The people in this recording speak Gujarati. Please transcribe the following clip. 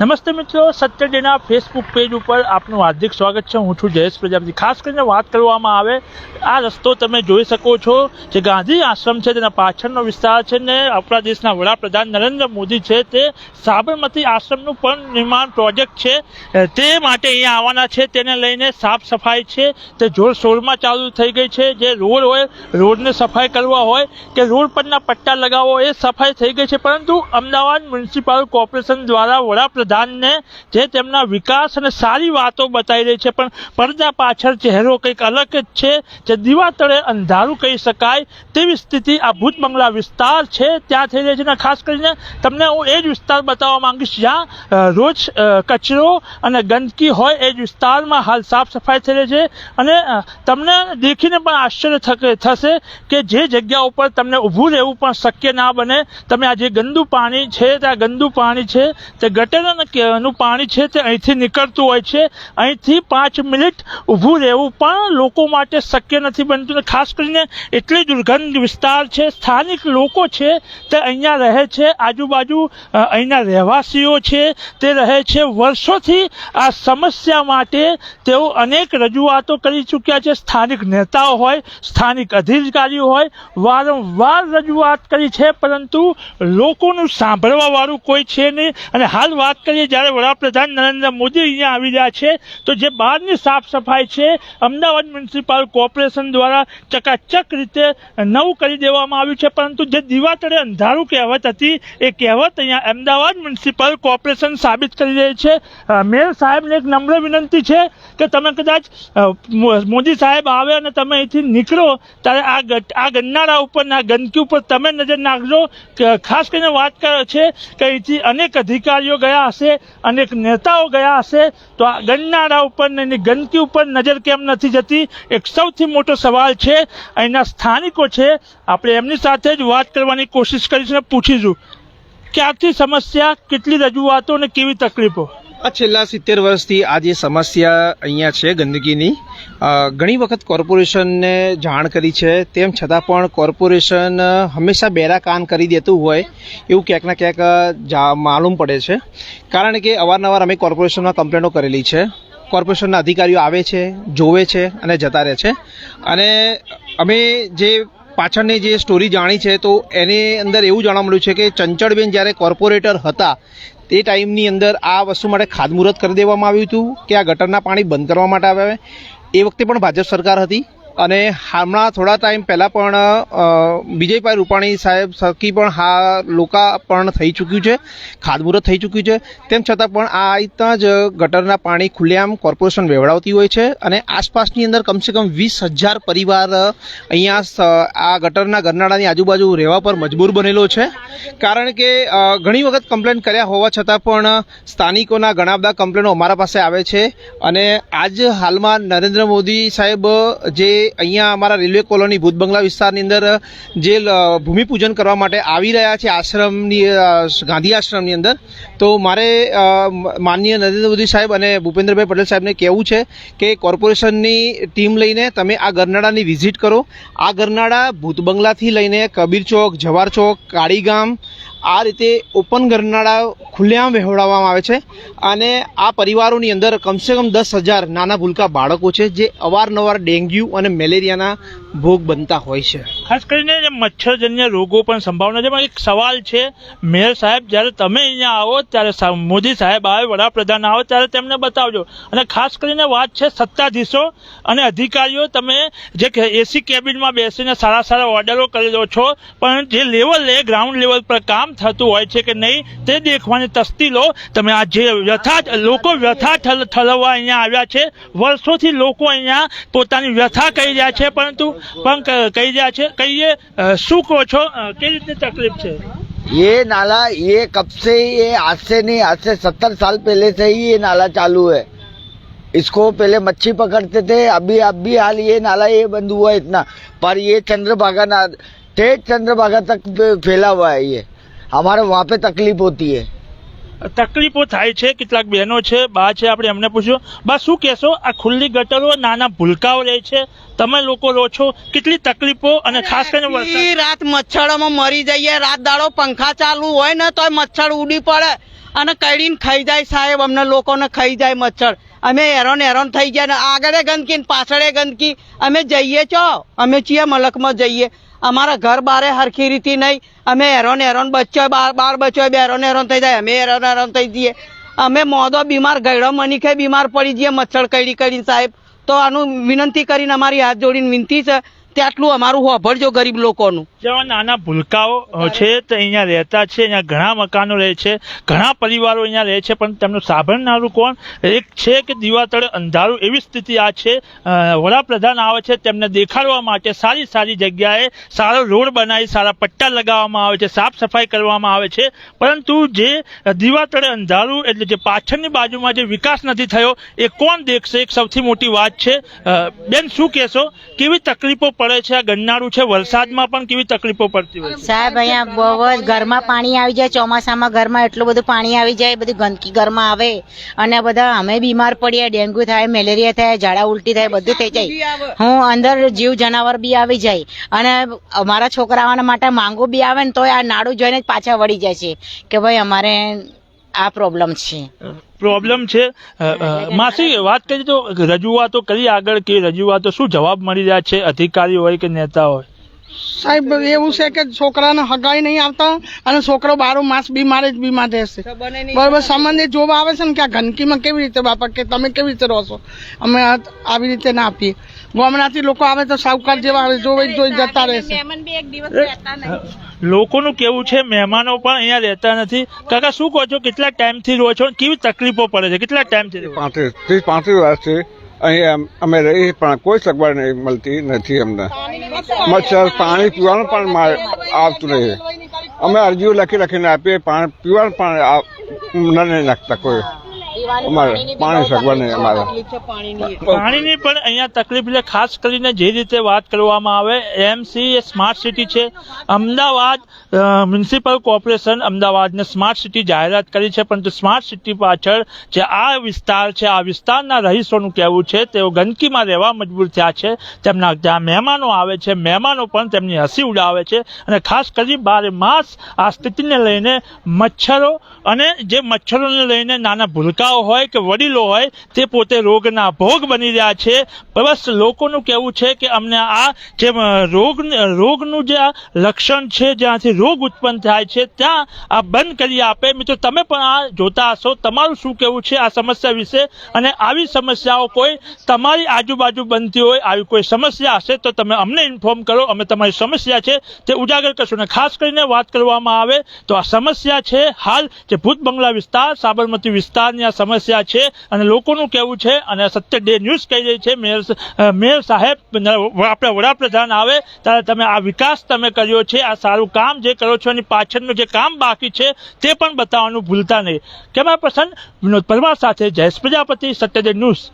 નમસ્તે મિત્રો, સત્યડેના ફેસબુક પેજ ઉપર આપનું હાર્દિક સ્વાગત છે. હું છું જયેશ પ્રજાપતિ. ખાસ કરીને વાત કરવામાં આવે, આ રસ્તો તમે જોઈ શકો છો જે ગાંધી આશ્રમ છે, તેના પાછળનો વિસ્તાર છે ને આપણા દેશના વડાપ્રધાન નરેન્દ્ર મોદી છે, તે સાબરમતી આશ્રમનું પણ નિર્માણ પ્રોજેક્ટ છે. તે માટે અહીંયા આવવાના છે. તેને લઈને સાફ સફાઈ છે. તે જોરશોરમાં ચાલુ થઈ ગઈ છે. જે રોડ હોય, રોડને સફાઈ કરવા હોય, કે રોડ પરના પટ્ટા લગાવવો એ સફાઈ થઈ ગઈ છે. પરંતુ અમદાવાદ મ્યુનિસિપલ કોર્પોરેશન દ્વારા વડાપ્રધાનને જે તેમના વિકાસ અને સારી વાતો બતાવી રહી છે, પણ પડદા પાછળ ચહેરો કંઈક અલગ જ છે, જે દીવા તળે અંધારું કહી શકાય તેવી સ્થિતિ આ ભૂત બંગલા વિસ્તાર છે, ત્યાં થઈ રહી છે. અને ખાસ કરીને તમને હું એ જ વિસ્તાર બતાવવા માંગીશ, જ્યાં રોજ કચરો અને ગંદકી હોય એ જ વિસ્તારમાં હાલ સાફ સફાઈ થઈ રહી છે. અને તમને દેખીને પણ આશ્ચર્ય થશે કે જે જગ્યા ઉપર તમને ઊભું રહેવું પણ શક્ય ના બને. તમે આ જે ગંદુ પાણી છે, તે આ ગંદુ પાણી છે, તે ગટરનું પાણી છે તે અહીંથી નીકળતું હોય છે. અહીંથી પાંચ મિનિટ ઊભું રહેવું પણ લોકો માટે શક્ય નથી બનતું ખાસ કરીને એટલી દુર્ગંધ વિસ્તાર છે, સ્થાનિક લોકો છે તે અહીંયા રહે છે. આજુબાજુ અહીંના રહેવાસીઓ છે તે રહે છે. વર્ષોથી આ સમસ્યા માટે તેઓ અનેક રજૂઆતો કરી ચૂક્યા છે. સ્થાનિક નેતાઓ હોય, સ્થાનિક અધિકારીઓ હોય, વારંવાર રજૂઆત કરી છે, પરંતુ લોકોનું સાંભળવાવાળું કોઈ છે નહીં. અને હાલ વાત કરીએ, જ્યારે વડાપ્રધાન નરેન્દ્ર મોદી અહીંયા આવી રહ્યા છે, તો જે બહારની સાફ સફાઈ છે, અમદાવાદ મ્યુનિસિપલ કોર્પોરેશન દ્વારા ચકાચક રીતે નવું કરી દેવામાં આવ્યું છે, પરંતુ જે દીવાતળે અંધારું કહેવત હતી, એ કહેવત અહીંયા અમદાવાદ મ્યુનિસિપલ કોર્પોરેશન સાબિત કરી રહી છે. મેયર સાહેબને એક નમ્ર વિનંતી છે કે તમે કદાચ મોદી સાહેબ આવે અને તમે અહીંથી નીકળો, ત્યારે આ આ ગન્નારા ઉપર ને ગંદકી ઉપર તમે નજર નાખજો. ખાસ કરીને વાત કરે છે કે અહીંથી અનેક અધિકારીઓ ગયા હશે, અનેક નેતાઓ ગયા હશે, તો આ ગણનારા ઉપર ને એની ગંદકી ઉપર નજર કેમ નથી જતી? એક સૌથી મોટો સવાલ છે, અહીંના સ્થાનિકો છે, આપણે એમની સાથે જ વાત કરવાની કોશિશ કરીશું પૂછીશું ક્યાંથી સમસ્યા, કેટલી રજૂઆતો અને કેવી તકલીફો? આ છેલ્લા સિત્તેર વર્ષથી આ જે સમસ્યા અહીંયા છે ગંદકીની ઘણી વખત કોર્પોરેશનને જાણ કરી છે. તેમ છતાં પણ કોર્પોરેશન હંમેશા બેરા કાન કરી દેતું હોય એવું ક્યાંક ના ક્યાંક માલુમ પડે છે. કારણ કે અવારનવાર અમે કોર્પોરેશનમાં કમ્પ્લેનો કરેલી છે. કોર્પોરેશનના અધિકારીઓ આવે છે, જોવે છે અને જતા રહે છે. અને અમે જે પાછળની જે સ્ટોરી જાણી છે તો એની અંદર એવું જાણવા મળ્યું છે કે ચંચળબેન જ્યારે કોર્પોરેટર હતા તે ટાઈમની અંદર આ વસ્તુ માટે ખાતમુહૂર્ત કરી દેવામાં આવ્યું હતું કે આ ગટરના પાણી બંધ કરવા માટે આવે એ વખતે પણ ભાજપ સરકાર હતી. અને હમણાં થોડા ટાઈમ પહેલાં પણ વિજયભાઈ રૂપાણી સાહેબ થકી પણ હા લોકાર્પણ થઈ ચૂક્યું છે, ખાતમુહૂર્ત થઈ ચૂક્યું છે. તેમ છતાં પણ આ રીતના જ ગટરના પાણી ખુલ્લેઆમ કોર્પોરેશન વેવડાવતી હોય છે અને આસપાસની અંદર કમસે કમ વીસ હજાર પરિવાર અહીંયા આ ગટરના ગરનાળાની આજુબાજુ રહેવા પર મજબૂર બનેલો છે. કારણ કે ઘણી વખત કમ્પ્લેન કર્યા હોવા છતાં પણ સ્થાનિકોના ઘણા બધા કમ્પ્લેનો અમારા પાસે આવે છે. અને આજ હાલમાં નરેન્દ્ર મોદી સાહેબ જે અહીંયા અમારા રેલવે કોલોની ભૂત બંગલા વિસ્તારની અંદર જે ભૂમિપૂજન કરવા માટે આવી રહ્યા છે આશ્રમની ગાંધી આશ્રમની અંદર. તો મારે માનનીય નરેન્દ્ર મોદી સાહેબ અને ભૂપેન્દ્રભાઈ પટેલ સાહેબને કહેવું છે કે કોર્પોરેશનની ટીમ લઈને તમે આ ગરનાળાની વિઝિટ કરો. આ ગરનાળા ભૂત બંગલાથી લઈને કબીર ચોક, જવાર ચોક, કાળીગામ આ રીતે ઓપન ગરનાળા ખુલ્લેઆમ વહેવડાવવામાં આવે છે અને આ પરિવારોની અંદર કમસે કમ દસ હજાર નાના ભૂલકા બાળકો છે જે અવારનવાર ડેન્ગ્યુ અને મેલેરિયાના ભોગ બનતા હોય છે. ખાસ કરીને મચ્છરજન્ય રોગો પણ સંભાવના છે. પણ એક સવાલ છે, મેયર સાહેબ, જ્યારે તમે અહીંયા આવો, ત્યારે મોદી સાહેબ આવે, વડાપ્રધાન આવે, ત્યારે તેમને બતાવજો. અને ખાસ કરીને વાત છે સત્તાધીશો અને અધિકારીઓ. તમે જે એસી કેબિનમાં બેસીને સારા સારા ઓર્ડરો કરી દો છો, પણ જે લેવલે, ગ્રાઉન્ડ લેવલ પર કામ થતું હોય છે કે નહીં તે દેખવાની તસ્તી લો તમે આ જે વ્યથા લોકો વ્યથા ઠલ ઠલવવા અહીંયા આવ્યા છે વર્ષોથી લોકો અહીંયા પોતાની વ્યથા કહી રહ્યા છે પરંતુ પણ ક- કહી રહ્યા છે કહીએ અ, શું કહો છો અ, કેવી રીતની તકલીફ છે ये नाला ये कब से ये आज से नहीं आज से सत्तर साल पहले से ही ये नाला चालू है इसको पहले मच्छी पकड़ते थे अभी अब भी हाल ये नाला ये बंद हुआ है इतना पर ये चंद्रभागा ना ठेठ चंद्रभागा तक फैला हुआ है ये हमारे वहाँ पे तकलीफ होती है તકલીફો થાય છે કેટલાક બહેનો છે બા છે આપણે એમને પૂછ્યું બા શું કહેશો આ ખુલ્લી ગટરો નાના ભૂલકાઓ રહે છે તમે લોકો રહો છો કેટલી તકલીફો અને ખાસ કરીને વરસાદ આખી રાત મચ્છરોમાં મરી જઈએ રાત દાડો પંખા ચાલુ હોય ને તોય મચ્છર ઉડી પડે અને કડીને ખાઈ જાય સાહેબ અમને લોકોને ખાઈ જાય મચ્છર અમે હેરાન હેરાન થઈ ગયા ને આગળ ગંદકી ને પાછળ ગંદકી અમે જઈએ છો અમે છીએ મલકમાં જઈએ અમારા ઘર બારે હરખી રીતે નહીં. અમે હેરોન હેરોન બચ્ચો, બાર બાર બચ્ચો, બે હેરોન હેરાન થઈ જાય. અમે હેરોન હેરોન થઈ જઈએ. અમે મોદો બીમાર ગયડો, મનીખે બીમાર પડી જઈએ મચ્છર કડી કરીને સાહેબ. તો આનું વિનંતી કરીને અમારી હાથ જોડીને વિનંતી છે. તે આટલું અમારું હોભળજો ગરીબ લોકોનું. જેવા નાના ભૂલકાઓ છે તે અહીંયા રહેતા છે, અહીંયા ઘણા મકાનો રહે છે, ઘણા પરિવારો અહીંયા રહે છે, પણ તેમનું સાંભળનારું કોણ? એક છે કે દીવાતળે અંધારું, એવી સ્થિતિ આ છે. વડાપ્રધાન આવે છે, તેમને દેખાડવા માટે સારી સારી જગ્યાએ સારો રોડ બનાવી, સારા પટ્ટા લગાવવામાં આવે છે, સાફ સફાઈ કરવામાં આવે છે. પરંતુ જે દીવા તળે અંધારું, એટલે જે પાછળની બાજુમાં જે વિકાસ નથી થયો, એ કોણ દેખશે? એક સૌથી મોટી વાત છે. બેન, શું કહેશો? કેવી તકલીફો પડે છે, આ છે, વરસાદમાં પણ કેવી તકલીફો પડતી હોય સાહેબ, અહીંયા બહુ જ ઘરમાં પાણી આવી જાય, ચોમાસામાં ઘરમાં એટલું બધું પાણી આવી જાય, બધી ગંદકી ઘરમાં આવે, અને બધા અમે બીમાર પડીએ, ડેન્ગ્યુ થાય, મેલેરિયા થાય, ઝાડા ઉલટી થાય, બધું થઈ જાય. હું અંદર જીવ જનાવર બી આવી જાય, અને અમારા છોકરાઓના માટે માંગો બી આવે ને, તોય આ નાડું જોઈને જ પાછા વળી જાય છે, કે ભાઈ અમારે આ પ્રોબ્લેમ છે. પ્રોબ્લેમ છે. માસી વાત કરી તો રજૂઆતો કરી આગળ કે રજૂઆતો શું જવાબ મળી રહ્યા છે અધિકારી હોય કે નેતા હોય? સાહેબ એવું છે કે છોકરાને હગાઈ નહીં આવતા અને છોકરો બારો માસ બીમાર જ બીમાર રહેશે. બરોબર સંબંધિત જોવા આવે છે ને કે આ ગંદકીમાં કેવી રીતે બાપા કે તમે કેવી રીતે રહો છો? અમે આવી રીતે ના આપીએ. ગામડાથી લોકો આવે તો સાવકાર જેવા આવે જોઈ જોઈ જતા રહેશે. લોકોનું કેવું છે મહેમાનો પણ અહીંયા રહેતા નથી. કાકા શું કહો છો કેટલા ટાઈમથી રહો છો કેવી તકલીફો પડે છે? કેટલા ટાઈમથી પાંત્રીસ ત્રીસ પાંત્રીસ વર્ષથી અહીં અમે રહી, પણ કોઈ સગવડ નહીં મળતી, નથી અમને. મચ્છર પાણી પીવાનું પણ આવતું નહીં. અમે અરજીઓ લખી લખીને આપીએ, પાણી પીવાનું પણ આ- નથી નાખતા કોઈ. અમારે પાણી સગવડ અમારે. પાણીની. પણ અહીંયા તકલીફ એટલે ખાસ કરીને જે રીતે વાત કરવામાં આવે એમસી એ સ્માર્ટ સિટી છે. અમદાવાદ મ્યુનિસિપલ કોર્પોરેશન અમદાવાદને સ્માર્ટ સિટી જાહેરાત કરી છે પરંતુ સ્માર્ટ સિટી પાછળ જે આ વિસ્તાર છે આ વિસ્તારના રહીશોનું કહેવું છે તેઓ ગંદકીમાં રહેવા મજબૂર થયા છે. તેમના જ્યાં મહેમાનો આવે છે મહેમાનો પણ તેમની હસી ઉડાવે છે અને ખાસ કરી બારે માસ આ સ્થિતિને લઈને મચ્છરો અને જે મચ્છરોને લઈને નાના ભૂલકાઓ હોય કે વડીલો હોય, તે પોતે રોગના ભોગ બની રહ્યા છે. બસ લોકોનું કહેવું છે કે અમને આ જે રોગ, રોગનું જે આ લક્ષણ છે, જ્યાંથી રોગ ઉત્પન્ન થાય છે, ત્યાં આ બંધ કરી આપે. મિત્રો, તમે પણ આ જોતા હશો. તમારું શું કહેવું છે આ સમસ્યા વિશે? અને આવી સમસ્યાઓ કોઈ તમારી આજુબાજુ બનતી હોય, આવી કોઈ સમસ્યા હશે, તો તમે અમને ઇન્ફોર્મ કરો. અમે તમારી સમસ્યા છે, તે ઉજાગર કરશું. અને ખાસ કરીને વાત કરવામાં આવે તો આ સમસ્યા છે હાલ જે ભૂત બંગલા વિસ્તાર, સાબરમતી વિસ્તારની આ સમસ્યા છે અને લોકોનું કહેવું છે અને સત્ય ડે ન્યૂઝ કહી રહી છે. મેયર મેયર સાહેબ આપણા વડાપ્રધાન આવે ત્યારે તમે આ વિકાસ તમે કર્યો છે, આ સારું કામ જે કરો છો એની પાછળનું જે કામ બાકી છે તે પણ બતાવવાનું ભૂલતા નહીં. કેમેરા પર્સન વિનોદ પરમાર સાથે જયેશ પ્રજાપતિ સત્યદેવ ન્યૂઝ.